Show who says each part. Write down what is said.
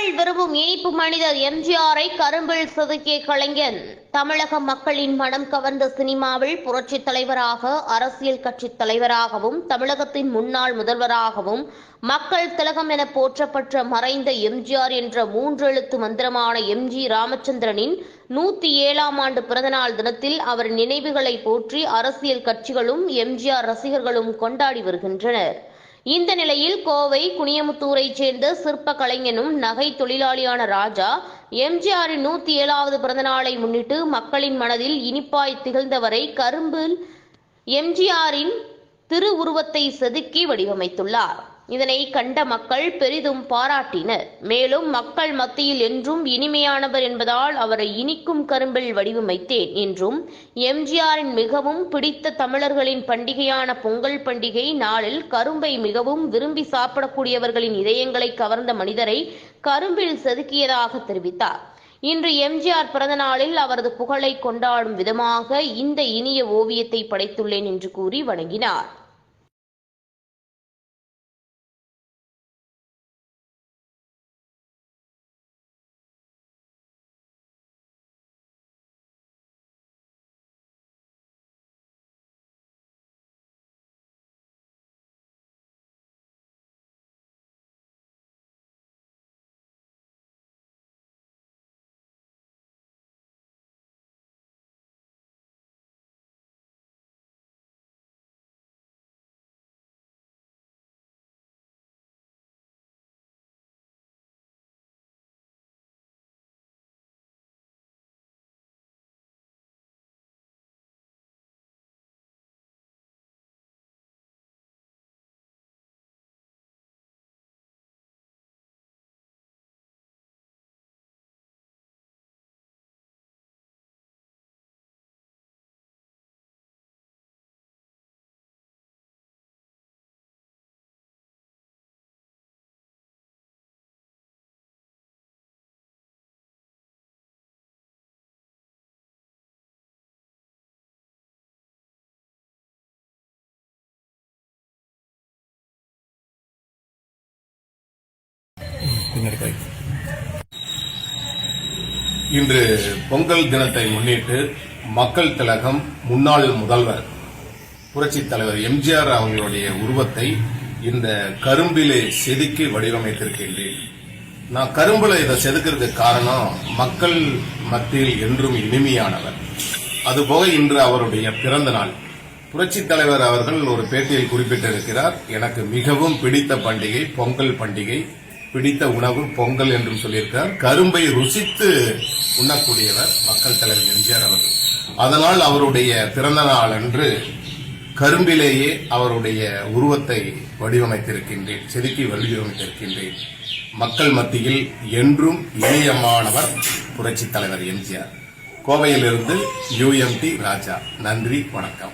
Speaker 1: மக்கள் விரும்பும் இனிப்பு மனிதர் எம்ஜிஆரை கரும்பில் செதுக்கிய கலைஞன். தமிழக மக்களின் மனம் கவர்ந்த சினிமாவில் புரட்சித் தலைவராக அரசியல் கட்சி தலைவராகவும் தமிழகத்தின் முன்னாள் முதல்வராகவும் மக்கள் திலகம் என போற்றப்பட்ட மறைந்த எம்ஜிஆர் என்ற மூன்றெழுத்து மந்திரமான எம்ஜி ராமச்சந்திரனின் நூத்தி ஏழாம் ஆண்டு பிறந்தநாள் தினத்தில் அவர் நினைவுகளை போற்றி அரசியல் கட்சிகளும் எம்ஜிஆர் ரசிகர்களும் கொண்டாடி வருகின்றனர். இந்த நிலையில் கோவை குனியமுத்தூரைச் சேர்ந்த சிற்ப கலைஞனும் நகை தொழிலாளியான ராஜா எம்ஜிஆரின் நூத்தி ஏழாவது பிறந்தநாளை முன்னிட்டு மக்களின் மனதில் இனிப்பாய் திகழ்ந்தவரை கரும்பில் எம்ஜிஆரின் திருவுருவத்தை செதுக்கி வடிவமைத்துள்ளார். இதனை கண்ட மக்கள் பெரிதும் பாராட்டினர். மேலும் மக்கள் மத்தியில் என்றும் இனிமையானவர் என்பதால் அவரை இனிக்கும் கரும்பில் வடிவமைத்தேன் என்றும் எம்ஜிஆரின் மிகவும் பிடித்த தமிழர்களின் பண்டிகையான பொங்கல் பண்டிகை நாளில் கரும்பை மிகவும் விரும்பி சாப்பிடக்கூடியவர்களின் இதயங்களை கவர்ந்த மனிதரை கரும்பில் செதுக்கியதாக தெரிவித்தார். இன்று எம்ஜிஆர் பிறந்த நாளில் அவரது புகழை கொண்டாடும் விதமாக இந்த இனிய ஓவியத்தை படைத்துள்ளேன் என்று கூறி வணங்கினார்.
Speaker 2: பின்னாடி கை
Speaker 3: இன்று பொங்கல் தினத்தை முன்னிட்டு மக்கள் திலகம் முன்னாள் முதல்வர் புரட்சித் தலைவர் எம்ஜிஆர் அவர்களுடைய உருவத்தை இந்த கரும்பிலே செதுக்கி வடிவமைத்திருக்கின்றேன். நான் கரும்புல இதை செதுக்கிறதுக்கு காரணம் மக்கள் மத்தியில் என்றும் இனிமையானவர். அதுபோக இன்று அவருடைய பிறந்த நாள். புரட்சித் தலைவர் அவர்கள் ஒரு பேட்டியில் குறிப்பிட்டிருக்கிறார் எனக்கு மிகவும் பிடித்த பண்டிகை பொங்கல் பண்டிகை. பிடித்த உணவு பொங்கல் என்றும் சொல்லியிருக்கார் கரும்பை ருசித்து உண்ணக்கூடியவர் மக்கள் தலைவர் எம்ஜிஆர் அவர்கள். அதனால் அவருடைய பிறந்த நாள் அன்று கரும்பிலேயே அவருடைய உருவத்தை வடிவமைத்திருக்கின்றேன் செதுக்கி வடிவமைத்திருக்கின்றேன். மக்கள் மத்தியில் என்றும் இணையமானவர் புரட்சித் தலைவர் எம்ஜிஆர். கோவையிலிருந்து யூஎம்டி ராஜா. நன்றி வணக்கம்.